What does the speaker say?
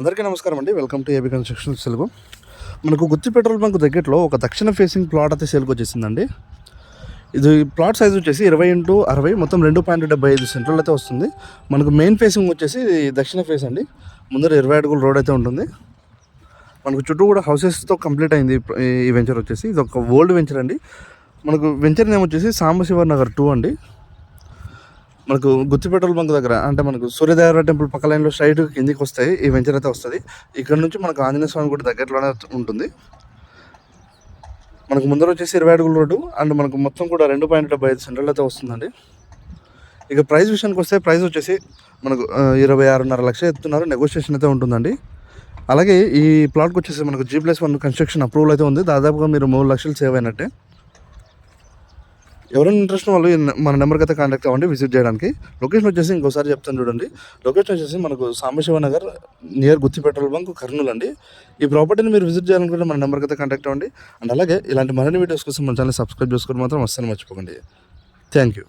అందరికీ నమస్కారం అండి. వెల్కమ్ టు ఏబీ కన్స్ట్రక్షన్ సెలవు మనకు గుత్తి పెట్రోల్ బంక్ దగ్గరలో ఒక దక్షిణ ఫేసింగ్ ప్లాట్ అయితే సేల్కి వచ్చేసిందండి. ఇది ప్లాట్ సైజ్ వచ్చేసి ఇరవై ఇంటూ అరవై మొత్తం రెండు పాయింట్ డెబ్బై ఐదు సెంట్రల్ అయితే వస్తుంది. మనకు మెయిన్ ఫేసింగ్ వచ్చేసి దక్షిణ ఫేస్ అండి. ముందర ఇరవై అడుగుల రోడ్ అయితే ఉంటుంది. మనకు చుట్టూ కూడా హౌసెస్తో కంప్లీట్ అయింది ఈ- ఈ వెంచర్ వచ్చేసి. ఇది ఒక ఓల్డ్ వెంచర్ అండి. మనకు వెంచర్ నేమ్ వచ్చేసి సాంబశివ నగర్ టూ అండి. మనకు గుత్తి పెట్రోల్ బంక్ దగ్గర అంటే మనకు సూర్యదేవర టెంపుల్ పక్క లైన్లో స్ట్రైట్ కిందికి వస్తాయి ఈ వెంచర్ అయితే వస్తుంది. ఇక్కడ నుంచి మనకు ఆంజనేయ స్వామి గుడి దగ్గరలోనే ఉంటుంది. మనకు ముందర వచ్చేసి ఇరవై అడుగుల రోడ్డు అండ్ మనకు మొత్తం కూడా రెండు పాయింట్ డెబ్బై ఐదు సెంటర్లు అయితే వస్తుందండి. ఇక ప్రైస్ విషయానికి వస్తే ప్రైస్ వచ్చేసి మనకు ఇరవై ఆరున్నర లక్షలు ఎత్తున్నారు నెగోషియేషన్ అయితే ఉంటుందండి. అలాగే ఈ ప్లాట్కి వచ్చేసి మనకు G plus one construction approval అయితే ఉంది. దాదాపుగా మీరు మూడు లక్షలు సేవ్ అయినట్టే. ఎవరైనా ఇంట్రెస్ట్ వాళ్ళు మన నెంబర్కి అయితే కాంటాక్ట్ అవ్వండి విజిట్ చేయడానికి. లొకేషన్ వచ్చేసి ఇంకోసారి చెప్తాను చూడండి. లొకేషన్ వచ్చేసి మనకు Sambasiva Nagar near Gutti petrol bunk Kurnool అండి. ఈ ప్రాపర్టీని మీరు విజిట్ చేయాలనుకుంటే మన నెంబర్కి అయితే కాంటాక్ట్ అవ్వండి. అండ్ అలాగే ఇలాంటి మరిన్ని వీడియోస్ కోసం మన ఛానల్ సబ్స్క్రైబ్ చేసుకోవడం మాత్రం అస్సలు మర్చిపోకండి. Thank you